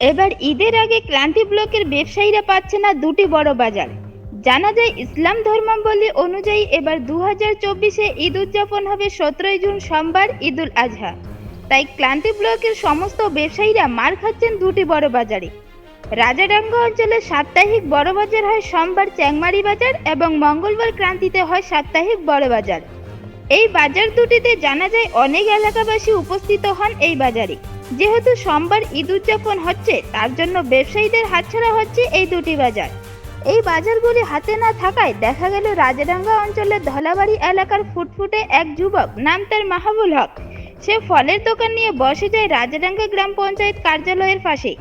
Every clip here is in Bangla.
এবার ঈদের আগে ক্লান্তি ব্লকের ব্যবসায়ীরা পাচ্ছে না দুটি বড় বাজার। জানা যায় ইসলাম ধর্মাবলী অনুযায়ী এবার দু হাজার চব্বিশে ঈদ উদযাপন হবে সতেরোই জুন সোমবার ঈদুল আজহা। তাই ক্লান্তি ব্লকের সমস্ত ব্যবসায়ীরা মার খাচ্ছেন দুটি বড় বাজারে। রাজাডাঙ্গা অঞ্চলে সাপ্তাহিক বড় বাজার হয় সোমবার চ্যাংমারি বাজার এবং মঙ্গলবার ক্রান্তিতে হয় সাপ্তাহিক বড় বাজার। এই বাজার দুটিতে জানা যায় অনেক এলাকাবাসী উপস্থিত হন এই বাজারে। যেহেতু সোমবার ঈদ উদযাপন হচ্ছে, তার জন্য ব্যবসায়ীদের হাতছাড়া হচ্ছে এই দুটি বাজার। এই বাজারগুলি হাতে না থাকায় দেখা গেল রাজাডাঙ্গা অঞ্চলের ধলাবাড়ি এলাকার ফুটফুটে এক যুবক, নাম তার মাহবুল হক। সে ফলের দোকান নিয়ে বসে যায় রাজাডাঙ্গা গ্রাম পঞ্চায়েত কার্যালয়ের পাশে।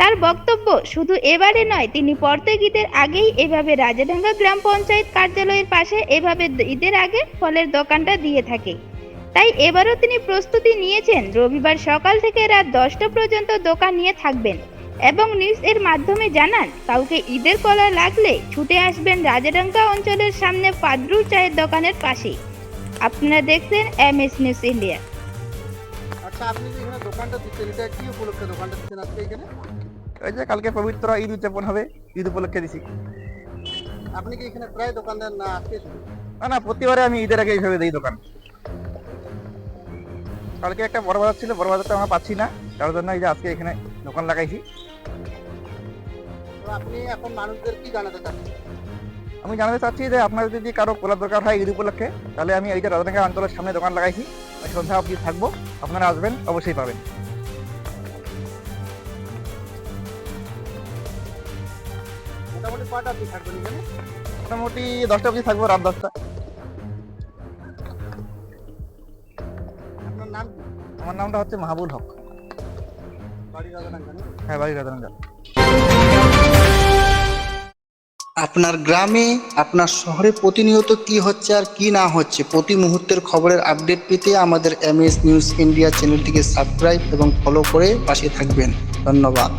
তার বক্তব্য শুধু এবারে নয়, তিনি প্রত্যেক ঈদের আগেই এভাবে রাজাডাঙ্গা গ্রাম পঞ্চায়েত কার্যালয়ের পাশে এভাবে ঈদের আগে ফলের দোকানটা দিয়ে থাকে। তাই এবারও তিনি প্রস্তুতি নিয়েছেন, রবিবার সকাল থেকে রাত দশটা পর্যন্ত দোকান নিয়ে থাকবেন এবং নিউজ এর মাধ্যমে জানান, কাউকে ঈদের কলা লাগলে ছুটে আসবেন রাজাডাঙ্গা অঞ্চলের সামনে পাদ্রু চায়ের দোকানের পাশে। আপনারা দেখছেন এম এস নিউজ ইন্ডিয়া। আচ্ছা আপনি যে এখানে দোকানটা দিচ্ছেন, এটা কি উপলক্ষে দোকানটা দিচ্ছেন আজকে এখানে? ওই যে কালকে পবিত্র ঈদ উদযাপন হবে ঈদ উপলক্ষে দিছি। আপনি কি এখানে প্রায় দোকান দেন না আজকে? না না প্রতিবারে আমি ঈদের আগে এইভাবে দিই দোকান। কালকে একটা বড় বাজার ছিল বড় বাজারটা আমরা পাচ্ছি না তার জন্য এই যে আজকে এখানে দোকান লাগাইছি। তো আপনি এখন মানুষদের কি জানাতে চাচ্ছেন? আমি জানাতে চাচ্ছি যে আপনার যদি কারও কোলার দরকার হয় ঈদ উপলক্ষে তাহলে আমি এই যে রাজনগর অঞ্চলের সামনে দোকান লাগাইছি। সন্ধ্যা অবধি থাকব আপনারা আসবেন অবশ্যই পাবেন। মোটামুটি কটা আপনি থাকবেন এখানে মোটামুটি দশটা অবধি থাকব রাত দশটা। আপনার নাম কি? আমার নামটা হচ্ছে মাহবুল হক। বাড়ি রাজাডাঙ্গা না? হ্যাঁ বাড়ি আপনার গ্রামে আপনার শহরে প্রতিনিয়ত কি হচ্ছে আর কি না হচ্ছে প্রতি মুহূর্তের খবরের আপডেট পেতে আমাদের এম এস নিউজ ইন্ডিয়া চ্যানেলটিকে সাবস্ক্রাইব এবং ফলো করে পাশে থাকবেন। ধন্যবাদ।